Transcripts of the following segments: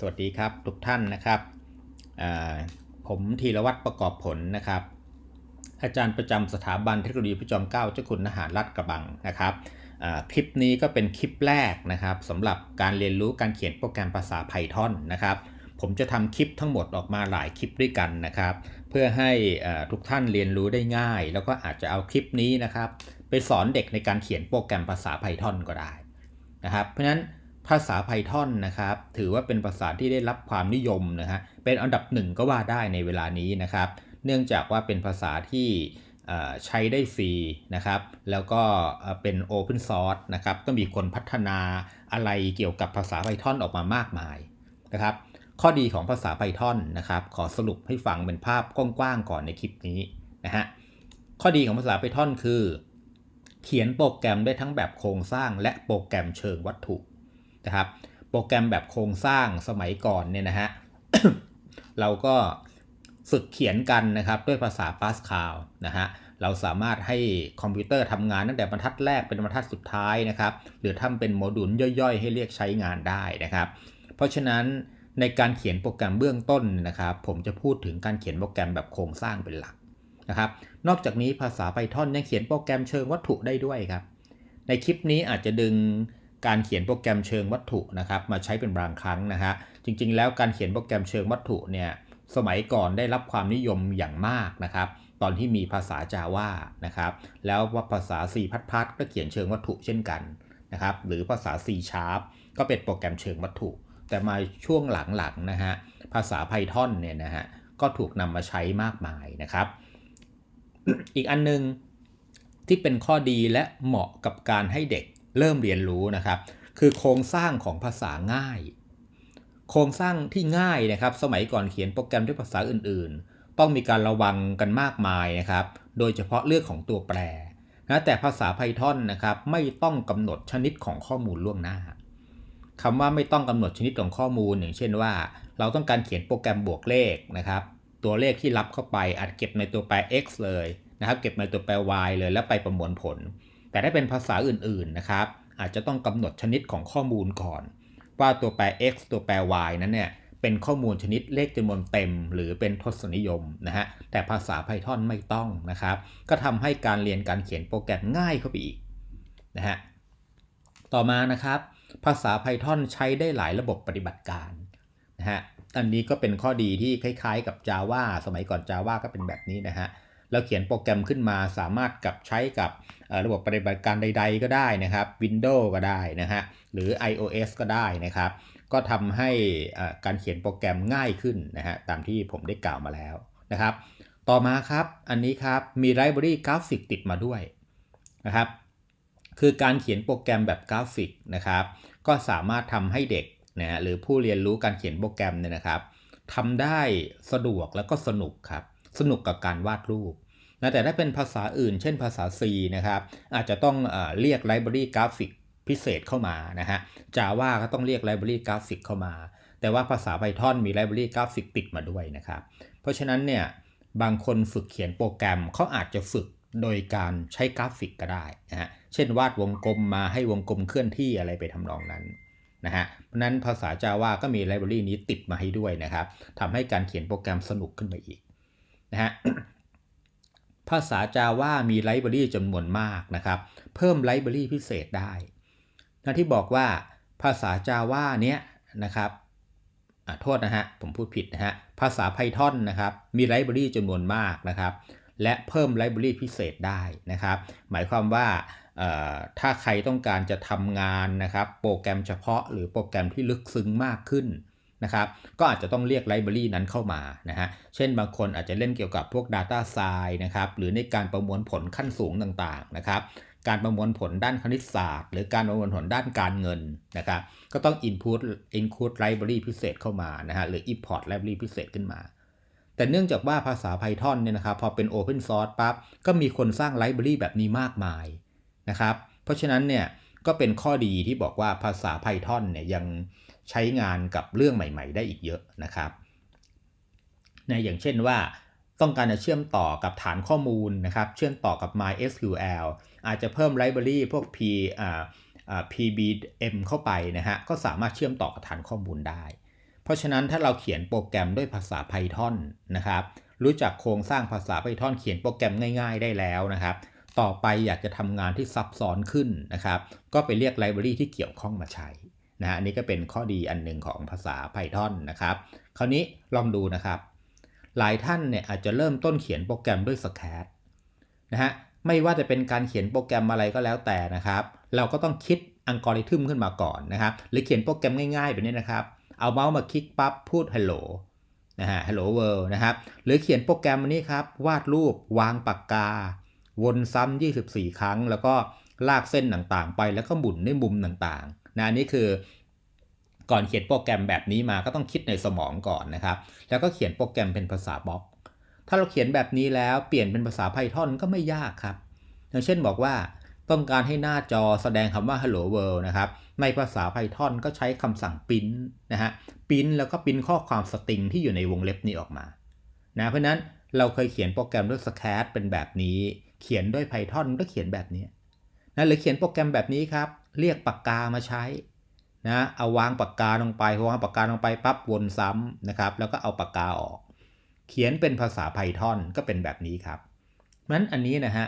สวัสดีครับทุกท่านนะครับ ผมธีรวัตรประกอบผลนะครับ อาจารย์ประจำสถาบันเทคโนโลยีพระจอมเกล้าเจ้าคุณทหารรัฐกระบังนะครับคลิปนี้ก็เป็นคลิปแรกนะครับสำหรับการเรียนรู้การเขียนโปรแกรมภาษา Python นะครับผมจะทำคลิปทั้งหมดออกมาหลายคลิปด้วยกันนะครับ เพื่อให้ทุกท่านเรียนรู้ได้ง่าย แล้วก็อาจจะเอาคลิปนี้นะครับ ไปสอนเด็กในการเขียนโปรแกรมภาษา Python ก็ได้นะครับ เพราะฉะนั้น ภาษา Python นะครับ ถือว่าเป็นภาษาที่ได้รับความนิยมนะฮะ เป็นอันดับหนึ่งก็ว่าได้ในเวลานี้นะครับ เนื่องจากว่าเป็นภาษาที่ใช้ได้ฟรีนะครับ แล้วก็เอ่อเป็น Open Source นะครับ ก็มีคนพัฒนาอะไรเกี่ยวกับภาษา Python ออกมามากมายนะครับ ข้อดีของภาษา Python นะครับ ขอสรุปให้ฟังเป็นภาพกว้างๆก่อนในคลิปนี้นะฮะ ข้อดีของภาษา Python คือ เขียนโปรแกรมได้ทั้งแบบโครงสร้างและโปรแกรมเชิงวัตถุ นะครับโปรแกรมแบบโครงสร้างสมัยก่อนเนี่ยนะฮะเราก็ฝึกเขียนกันนะครับด้วยภาษา Pascal นะฮะเราสามารถให้คอมพิวเตอร์ทำงานตั้งแต่บรรทัดแรกเป็นบรรทัดสุดท้ายนะครับ หรือทำเป็นโมดูลย่อยๆ ให้เรียกใช้งานได้นะครับ เพราะฉะนั้นในการเขียนโปรแกรมเบื้องต้นนะครับ ผมจะพูดถึงการเขียนโปรแกรมแบบโครงสร้างเป็นหลักนะครับ นอกจากนี้ภาษา Python ยังเขียนโปรแกรมเชิงวัตถุได้ด้วยครับ ในคลิปนี้อาจจะดึง การเขียนโปรแกรมเชิงวัตถุนะครับมาใช้เป็นบางครั้งนะฮะจริงๆ แล้วการเขียนโปรแกรมเชิงวัตถุเนี่ยสมัยก่อนได้รับความนิยมอย่างมากนะครับตอนที่มีภาษา Java นะครับแล้วว่าภาษา C++ ก็เขียนเชิงวัตถุเช่นกันนะครับหรือภาษา C Sharp ก็เป็นโปรแกรมเชิงวัตถุ แต่มาช่วงหลังๆนะฮะภาษา Python เนี่ยนะฮะก็ถูกนำมาใช้มากมายนะครับ อีกอันนึงที่เป็นข้อดีและเหมาะกับการให้เด็ก เริ่มเรียนรู้นะครับ คือโครงสร้างของภาษาง่าย โครงสร้างที่ง่ายนะครับ สมัยก่อนเขียนโปรแกรมด้วยภาษาอื่น ๆ ต้องมีการระวังกันมากมายนะครับ โดยเฉพาะเรื่องของตัวแปรนะแต่ภาษา Python นะครับไม่ต้องกำหนดชนิดของข้อมูลล่วงหน้าคำว่าไม่ต้องกำหนดชนิดของข้อมูลอย่างเช่นว่า เราต้องการเขียนโปรแกรมบวกเลขนะครับ ตัวเลขที่รับเข้าไปอาจเก็บในตัวแปร x เลยนะครับ เก็บในตัวแปร y เลยแล้วไปประมวลผล แต่ถ้าเป็นภาษาอื่นๆนะครับอาจจะต้องกำหนดชนิดของข้อมูลก่อน ว่าตัวแปร x ตัวแปร y นั้นเนี่ยเป็นข้อมูลชนิดเลขจำนวนเต็ม หรือเป็นทศนิยมนะฮะแต่ภาษา Python ไม่ต้องนะครับ ก็ทำให้การเรียนการเขียนโปรแกรมง่ายเข้าไปอีกนะฮะต่อมานะครับ ภาษา Python ใช้ได้หลายระบบปฏิบัติการนะฮะอันนี้ก็เป็นข้อดีที่คล้ายๆกับ Java สมัยก่อน Java ก็เป็นแบบนี้นะฮะ เราเขียนโปรแกรมขึ้นมาสามารถกับใช้กับระบบปฏิบัติการใด ๆ ก็ได้นะครับ Windows ก็ได้นะฮะหรือ iOS ก็ได้นะครับ ก็ทำให้การเขียนโปรแกรมง่ายขึ้นนะฮะตามที่ผมได้กล่าวมาแล้วนะครับ ต่อมาครับอันนี้ครับมีไลบรารีกราฟิกติดมาด้วยนะครับคือการเขียนโปรแกรมแบบกราฟิกนะครับ ก็สามารถทำให้เด็กนะฮะหรือผู้เรียนรู้การเขียนโปรแกรมเนี่ยนะครับทำได้สะดวกแล้วก็สนุกครับ สนุกกับการวาดรูปนะแต่ถ้าเป็นภาษาอื่น เช่นภาษา C นะครับ อาจจะต้องเอเรียกไลบรารีกราฟิกพิเศษเข้ามานะฮะ Java ก็ต้องเรียกไลบรารีกราฟิกเข้ามา แต่ว่าภาษา Python มีไลบรารีกราฟิกติดมาด้วยนะครับ เพราะฉะนั้นเนี่ยบางคนฝึกเขียนโปรแกรมเขาอาจจะฝึกโดยการใช้กราฟิกก็ได้นะฮะ เช่นวาดวงกลมมาให้วงกลมเคลื่อนที่อะไรไปทำนองนั้นนะฮะ เพราะนั้นภาษา Java ก็มีไลบรารีนี้ติดมาให้ด้วยนะครับทำให้การเขียนโปรแกรมสนุกขึ้นไปอีก นะฮะภาษา Java มีไลบรารีจำนวนมากนะครับ เพิ่มไลบรารีพิเศษได้นะที่บอกว่าภาษา Java เนี้ยนะครับโทษนะฮะผมพูดผิดนะฮะภาษา Python นะครับ มีไลบรารีจำนวนมากนะครับ และเพิ่มไลบรารีพิเศษได้นะครับ หมายความว่าถ้าใครต้องการจะทำงานนะครับ โปรแกรมเฉพาะหรือโปรแกรมที่ลึกซึ้งมากขึ้น นะครับก็อาจจะต้องเรียกไลบรารีนั้นเข้ามานะฮะเช่นบางคนอาจจะเล่นเกี่ยวกับพวก Data s c i นะครับหรือในการประมวลผลขั้นสูงต่างๆนะครับการประมวลผลด้านคณิตศาสตร์ หรือการประมวลผลด้านการเงินนะครับก็ต้อง input include library พิเศษเข้ามานะฮะหรือ import library พิเศษขึ้นมา แต่เนื่องจากว่าภาษา Python เนี่ยนะครับพอเป็น Open Source ปั๊บก็มีคนสร้างไลบรารีแบบนี้มากมายนะครับเพราะฉะนั้นเนี่ยก็เป็นข้อดีที่บอกว่าภาษา Python เนี่ยยัง ใช้งานกับเรื่องใหม่ ๆ ได้อีกเยอะนะครับนะอย่างเช่นว่าต้องการจะเชื่อมต่อกับฐานข้อมูลนะครับ เชื่อมต่อกับ MySQL อาจจะเพิ่มไลบรารีพวก P อ่า PBM เข้าไปนะฮะ ก็สามารถเชื่อมต่อกับฐานข้อมูลได้ เพราะฉะนั้นถ้าเราเขียนโปรแกรมด้วยภาษา Python นะครับ รู้จักโครงสร้างภาษา Python เขียนโปรแกรมง่าย ๆ ได้แล้วนะครับ ต่อไปอยากจะทำงานที่ซับซ้อนขึ้นนะครับ ก็ไปเรียกไลบรารีที่เกี่ยวข้องมาใช้ นะฮะอันนี้ก็เป็นข้อดีอันหนึ่งของภาษา Python นะครับ คราวนี้ลองดูนะครับ หลายท่านเนี่ยอาจจะเริ่มต้นเขียนโปรแกรมด้วย Scratch นะฮะไม่ว่าจะเป็นการเขียนโปรแกรมอะไรก็แล้วแต่นะครับ เราก็ต้องคิดอัลกอริทึมขึ้นมาก่อนนะครับ หรือเขียนโปรแกรมง่ายๆแบบนี้นะครับ เอาเมาส์มาคลิกปั๊บพูด hello นะฮะ hello world นะครับ หรือเขียนโปรแกรมอันนี้ครับ วาดรูปวางปากกา วนซ้ำ24 ครั้ง แล้วก็ลากเส้นต่างๆ ไปแล้วก็หมุนในมุมต่างๆ นะอันนี้คือก่อนเขียนโปรแกรมแบบนี้มาก็ต้องคิดในสมองก่อนนะครับ แล้วก็เขียนโปรแกรมเป็นภาษาบล็อก ถ้าเราเขียนแบบนี้แล้วเปลี่ยนเป็นภาษา Python ก็ไม่ยากครับ อย่างเช่นบอกว่าต้องการให้หน้าจอแสดงคำว่า hello world นะครับ ในภาษา Python ก็ใช้คำสั่ง print นะฮะ print แล้วก็ปริ้นข้อความสตริงที่อยู่ในวงเล็บนี้ออกมา นะ เพราะฉะนั้นเราเคยเขียนโปรแกรมด้วย Scratch เป็นแบบนี้ เขียนด้วย Python ก็เขียนแบบนี้นะหรือเขียนโปรแกรมแบบนี้ครับ เรียกปากกามาใช้นะเอาวางปากกาลงไปวางปากกาลงไปปั๊บวนซ้ำนะครับ แล้วก็เอาปากกาออก เขียนเป็นภาษา Python ก็เป็นแบบนี้ครับนั้นอันนี้นะฮะ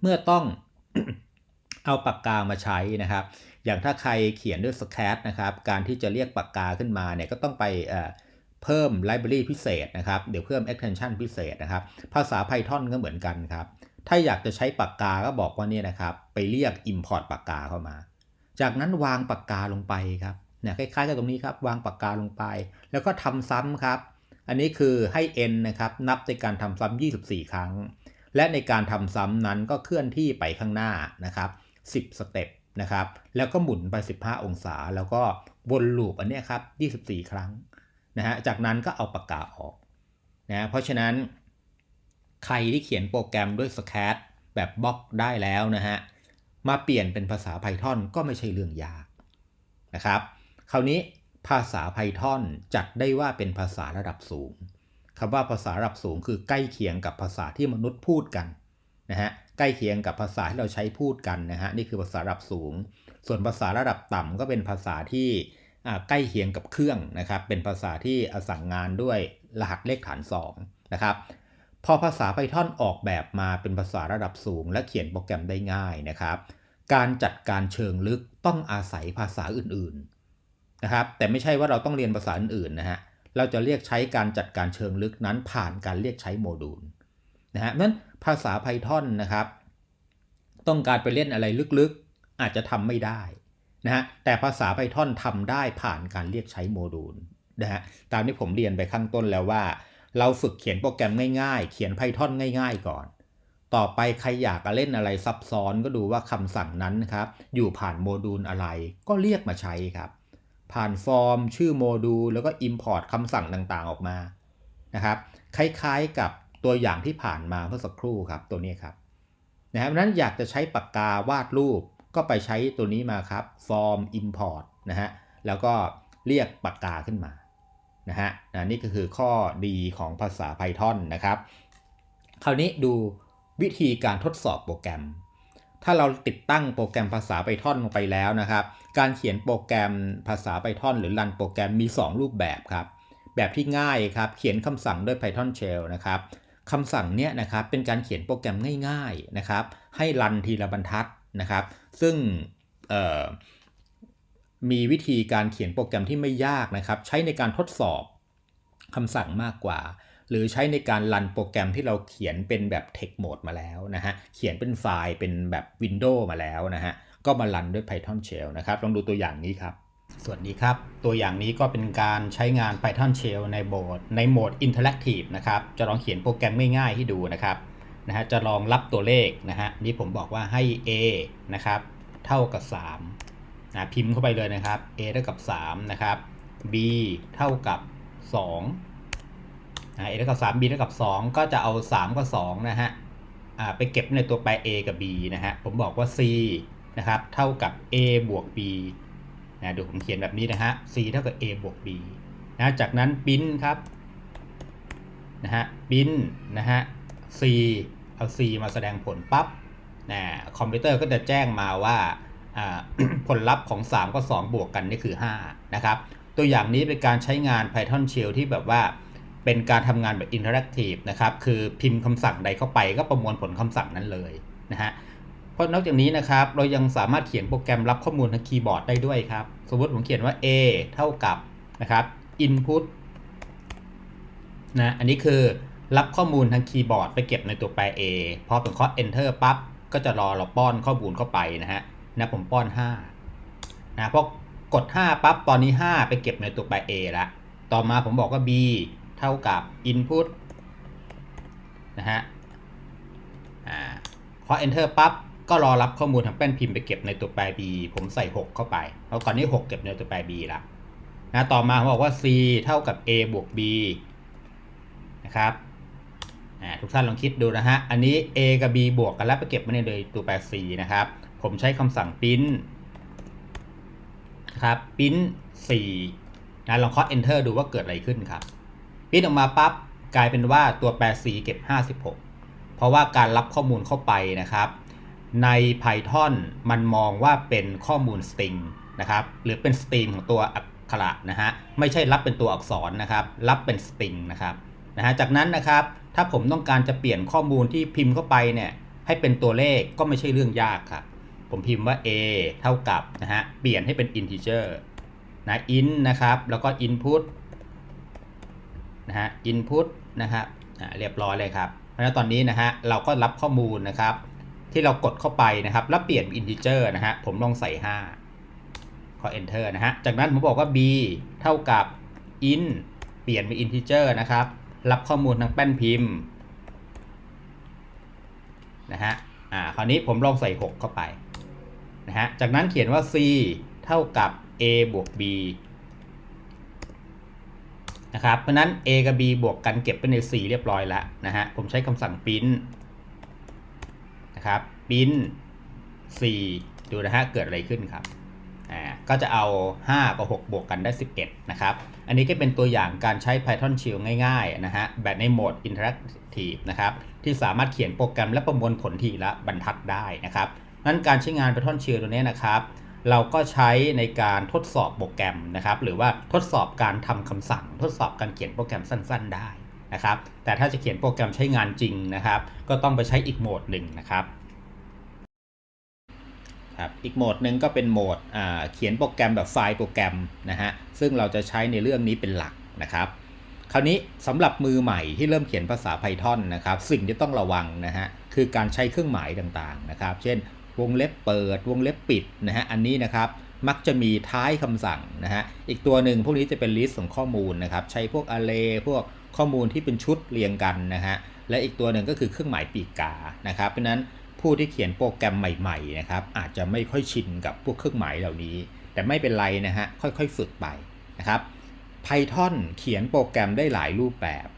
เมื่อต้องเอาปากกามาใช้นะครับ อย่างถ้าใครเขียนด้วย Scratch นะครับ การที่จะเรียกปากกาขึ้นมาเนี่ยก็ต้องไปเเพิ่มไลบรารีพิเศษนะครับ เดี๋ยวเพิ่ม extension พิเศษนะครับ ภาษา Python ก็เหมือนกันครับ ถ้าอยากจะใช้ปากกาก็บอกว่าเนี่ยนะครับ ไปเรียก import ปากกาเข้ามา จากนั้นวางปากกาลงไปครับเนี่ยคล้ายๆกับตรงนี้ครับ วางปากกาลงไป แล้วก็ทำซ้ำครับ อันนี้คือให้ n นะครับนับในการทำซ้ำ24 ครั้ง และในการทำซ้ำนั้นก็เคลื่อนที่ไปข้างหน้านะครับ 10 สเต็ปนะครับ แล้วก็หมุนไป 15 องศา แล้วก็วนลูปอันนี้ครับ 24 ครั้งนะฮะจากนั้นก็เอาปากกาออกนะเพราะฉะนั้น ใครที่เขียนโปรแกรมด้วย Scat แบบบล็อกได้แล้วนะฮะ มาเปลี่ยนเป็นภาษา Python ก็ไม่ใช่เรื่องยากนะครับ คราวนี้ภาษา Python จัดได้ว่าเป็นภาษาระดับสูงคำว่าภาษาระดับสูงคือใกล้เคียงกับภาษาที่มนุษย์พูดกันนะฮะใกล้เคียงกับภาษาที่เราใช้พูดกันนะฮะนี่คือภาษาระดับสูง ส่วนภาษาระดับต่ำก็เป็นภาษาที่ใกล้เคียงกับเครื่องนะครับเป็นภาษาที่สั่งงานด้วยรหัสเลขฐาน2นะครับ พอภาษา Python ออกแบบมาเป็นภาษาระดับสูง และเขียนโปรแกรมได้ง่ายนะครับ การจัดการเชิงลึกต้องอาศัยภาษาอื่นๆนะครับ แต่ไม่ใช่ว่าเราต้องเรียนภาษาอื่นๆนะฮะ เราจะเรียกใช้การจัดการเชิงลึกนั้นผ่านการเรียกใช้โมดูลนะฮะนั้นภาษา Python นะครับ ต้องการไปเล่นอะไรลึกๆ อาจจะทำไม่ได้นะฮะ แต่ภาษา Python ทำได้ผ่านการเรียกใช้โมดูลนะฮะ ตามที่ผมเรียนไปข้างต้นแล้วว่า เราฝึกเขียนโปรแกรมง่ายๆ เขียน Python ง่าย ๆ ก่อน ต่อไปใครอยากเล่นอะไรซับซ้อนก็ดูว่าคำสั่งนั้นครับ อยู่ผ่านโมดูลอะไร ก็เรียกมาใช้ครับ ผ่านฟอร์ม ชื่อโมดูลแล้วก็ Import คำสั่งต่างๆออกมานะครับ คล้ายๆกับตัวอย่างที่ผ่านมาเมื่อสักครู่ครับตัวนี้ครับนะครับนั้นอยากจะใช้ปากกาวาดรูปก็ไปใช้ตัวนี้มาครับ form import นะฮะแล้วก็เรียกปากกาขึ้นมา นะฮะนะนี่ก็คือข้อดีของภาษา Python นะครับ คราวนี้ดูวิธีการทดสอบโปรแกรม ถ้าเราติดตั้งโปรแกรมภาษา Python ลงไปแล้วนะครับ การเขียนโปรแกรมภาษา Python หรือรันโปรแกรมมี 2 รูปแบบครับ แบบที่ง่ายครับ เขียนคำสั่งด้วย Python Shell นะครับคำสั่งเนี้ยนะครับเป็นการเขียนโปรแกรมง่าย ๆนะครับ ให้รันทีละบรรทัดนะครับ ซึ่ง มีวิธีการเขียนโปรแกรมที่ไม่ยากนะครับ ใช้ในการทดสอบคำสั่งมากกว่า หรือใช้ในการรันโปรแกรมที่เราเขียนเป็นแบบ text mode มาแล้วนะฮะเขียนเป็นไฟล์เป็นแบบ Windows มาแล้วนะฮะก็มารันด้วย Python Shell นะครับลองดูตัวอย่างนี้ครับสวัสดีครับ ตัวอย่างนี้ก็เป็นการใช้งาน Python Shell ในโหมดในโหมด Interactive นะครับ จะลองเขียนโปรแกรมง่ายๆให้ดูนะครับนะฮะจะลองรับตัวเลขนะฮะนี่ผมบอกว่าให้ a นะครับ เท่ากับ 3 นะพิมพ์เข้าไปเลยนะครับ a เท่ากับ3นะครับ b เท่ากับ2นะ a เท่ากับ3 b เท่ากับ 2 ก็จะเอา 3 กับ2นะฮะไปเก็บในตัวแปร a กับ b นะฮะ ผมบอกว่า c นะครับ เท่ากับ a บวก b นะดูผมเขียนแบบนี้นะฮะ c เท่ากับ a บวก b นะจากนั้นปิ้นครับนะฮะปิ้นนะฮะ c เอา c มาแสดงผลปับ๊บนะคอมพิวเตอร์ก็จะแจ้งมาว่า ผลลัพธ์ของ 3ก็2บวกกันนี่คือ 5 นะครับ ตัวอย่างนี้เป็นการใช้งาน Python Shell ที่แบบว่าเป็นการทำงานแบบ Interactive นะครับ คือพิมพ์คำสั่งใดเข้าไปก็ประมวลผลคำสั่งนั้นเลยนะฮะ เพราะนอกจากนี้นะครับ เรายังสามารถเขียนโปรแกรมรับข้อมูลทางคีย์บอร์ดได้ด้วยครับ สมมติผมเขียนว่า a เท่ากับนะครับ input นะ อันนี้คือรับข้อมูลทางคีย์บอร์ดไปเก็บในตัวแปร a พอผมเคาะ enter ปั๊บ ก็จะรอเราป้อนข้อมูลเข้าไปนะฮะ นะผมป้อน5นะพอกด 5 ปั๊บตอนนี้ 5 ไปเก็บในตัวแปร a แล้วต่อมาผมบอกว่า b เท่ากับ input นะฮะอ่าพอ enter ปั๊บก็รอรับข้อมูลทางแป้นพิมพ์ไปเก็บในตัวแปร b ผมใส่ 6 เข้าไปเพราะก่อนนี้ 6 เก็บในตัวแปร b ละนะต่อมาผมบอกว่า c เท่ากับ a บวก b นะครับอ่าทุกท่านลองคิดดูนะฮะ อันนี้ a กับ b บวกกันแล้วไปเก็บไว้ในตัวแปร c นะครับ ผมใช้คำสั่ง print นะครับ print 4นะลองเคาะ enter ดูว่าเกิดอะไรขึ้นครับ print ออกมาปั๊บกลายเป็นว่าตัวแปร c เก็บ 56 เพราะว่าการรับข้อมูลเข้าไปนะครับ ใน Python มันมองว่าเป็นข้อมูล string นะครับ หรือเป็น string ของตัวอักขระนะฮะ ไม่ใช่รับเป็นตัวอักษรนะครับ รับเป็น string นะครับ นะฮะ จากนั้นนะครับ ถ้าผมต้องการจะเปลี่ยนข้อมูลที่พิมพ์เข้าไปเนี่ย ให้เป็นตัวเลขก็ไม่ใช่เรื่องยากครับ ผมพิมพ์ว่า a เท่ากับนะฮะ เปลี่ยนให้เป็น integer นะ int นะครับ แล้วก็ input นะฮะ input นะครับเรียบร้อยเลยครับ เพราะฉะนั้นตอนนี้นะฮะ เราก็รับข้อมูลนะครับ ที่เรากดเข้าไปนะครับ แล้วเปลี่ยนเป็น integer นะฮะ ผมลองใส่ 5 ขอ enter นะฮะ จากนั้นผมบอกว่า b เท่ากับ int เปลี่ยนเป็น integer นะครับ รับข้อมูลทางแป้นพิมพ์นะฮะ อ่า คราวนี้ผมลองใส่ 6 เข้าไป นะฮะ จากนั้นเขียนว่า c เท่ากับ a บวก b นะครับ เพราะนั้น a กับ b บวกกันเก็บไปใน c เรียบร้อยแล้วนะฮะ ผมใช้คำสั่ง print นะครับ print 4ดูนะฮะ เกิดอะไรขึ้นครับ อ่า ก็จะเอา 5 กับ 6 บวกกันได้ 11 นะครับ อันนี้ก็เป็นตัวอย่างการใช้ Python Shell ง่ายๆ นะฮะ แบบในโหมด Interactive นะครับ ที่สามารถเขียนโปรแกรมและประมวลผลทีละบรรทัดได้นะครับ นั้นการใช้งาน Python Shell ตัวนี้นะครับ เราก็ใช้ในการทดสอบโปรแกรมนะครับ หรือว่าทดสอบการทำคำสั่ง ทดสอบการเขียนโปรแกรมสั้น ๆ ได้นะครับ แต่ถ้าจะเขียนโปรแกรมใช้งานจริงนะครับ ก็ต้องไปใช้อีกโหมดหนึ่งนะครับครับอีกโหมดหนึ่งก็เป็นโหมดเขียนโปรแกรมแบบไฟล์โปรแกรมนะฮะซึ่งเราจะใช้ในเรื่องนี้เป็นหลักนะครับ คราวนี้สำหรับมือใหม่ที่เริ่มเขียนภาษา Python นะครับ สิ่งที่ต้องระวังนะฮะคือการใช้เครื่องหมายต่างๆนะครับ เช่น วงเล็บเปิด วงเล็บปิดนะฮะอันนี้นะครับมักจะมีท้ายคำสั่งนะฮะอีกตัวหนึ่งพวกนี้จะเป็นลิสต์ของข้อมูลนะครับใช้พวก array พวกข้อมูลที่เป็นชุดเรียงกันนะฮะและอีกตัวหนึ่งก็คือเครื่องหมายปีกานะครับเพราะฉะนั้นผู้ที่เขียนโปรแกรมใหม่ๆนะครับอาจจะไม่ค่อยชินกับพวกเครื่องหมายเหล่านี้ แต่ไม่เป็นไรนะฮะค่อยๆฝึกไปนะครับ Python เขียนโปรแกรมได้หลายรูปแบบ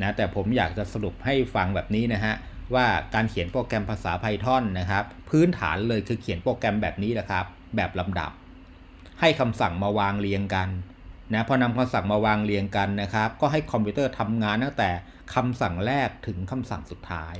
นะแต่ผมอยากจะสรุปให้ฟังแบบนี้นะฮะ ว่าการเขียนโปรแกรมภาษา Python นะครับ พื้นฐานเลยคือเขียนโปรแกรมแบบนี้แหละครับ แบบลำดับ ให้คำสั่งมาวางเรียงกันนะพอนำคำสั่งมาวางเรียงกันนะครับ ก็ให้คอมพิวเตอร์ทำงานตั้งแต่คำสั่งแรกถึงคำสั่งสุดท้าย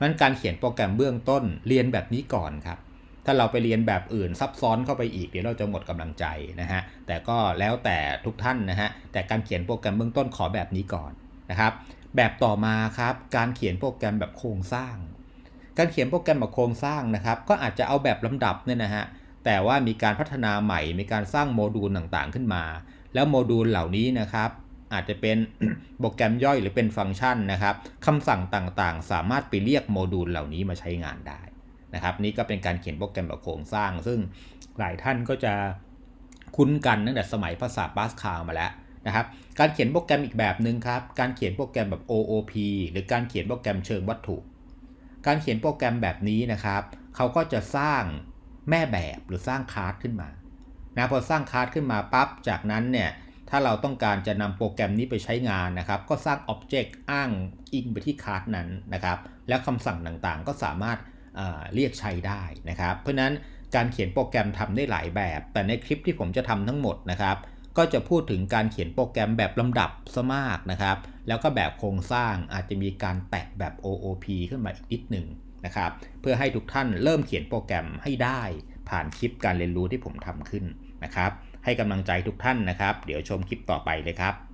นั้นการเขียนโปรแกรมเบื้องต้นเรียนแบบนี้ก่อนครับ ถ้าเราไปเรียนแบบอื่นซับซ้อนเข้าไปอีกเดี๋ยวเราจะหมดกำลังใจนะฮะแต่ก็แล้วแต่ทุกท่านนะฮะแต่การเขียนโปรแกรมเบื้องต้นขอแบบนี้ก่อนนะครับ แบบต่อมาครับ การเขียนโปรแกรมแบบโครงสร้าง การเขียนโปรแกรมแบบโครงสร้างนะครับ ก็อาจจะเอาแบบลำดับเนี่ยนะฮะแต่ว่ามีการพัฒนาใหม่ มีการสร้างโมดูลต่างๆขึ้นมา แล้วโมดูลเหล่านี้นะครับ อาจจะเป็นโปรแกรมย่อยหรือเป็นฟังก์ชันนะครับคำสั่งต่างๆ สามารถไปเรียกโมดูลเหล่านี้มาใช้งานได้นะครับ นี่ก็เป็นการเขียนโปรแกรมแบบโครงสร้าง ซึ่งหลายท่านก็จะคุ้นกันตั้งแต่สมัยภาษา Pascal มาแล้ว นะครับ การเขียนโปรแกรมอีกแบบหนึ่งครับ การเขียนโปรแกรมแบบ OOP หรือการเขียนโปรแกรมเชิงวัตถุ การเขียนโปรแกรมแบบนี้นะครับ เขาก็จะสร้างแม่แบบหรือสร้างคลาสขึ้นมานะพอสร้างคลาสขึ้นมาปั๊บ จากนั้นเนี่ย ถ้าเราต้องการจะนำโปรแกรมนี้ไปใช้งานนะครับ ก็สร้าง Object อ้างอิงไปที่คลาสนั้นนะครับ แล้วคำสั่งต่างๆ ก็สามารถเรียกใช้ได้นะครับ เพราะฉะนั้นการเขียนโปรแกรมทำได้หลายแบบ แต่ในคลิปที่ผมจะทำทั้งหมดนะครับ ก็จะพูดถึงการเขียนโปรแกรมแบบลำดับซะมากนะครับ แล้วก็แบบโครงสร้างอาจจะมีการแตะแบบ OOP ขึ้นมาอีกนิดหนึ่งนะครับ เพื่อให้ทุกท่านเริ่มเขียนโปรแกรมให้ได้ ผ่านคลิปการเรียนรู้ที่ผมทำขึ้นนะครับ ให้กำลังใจทุกท่านนะครับ เดี๋ยวชมคลิปต่อไปเลยครับ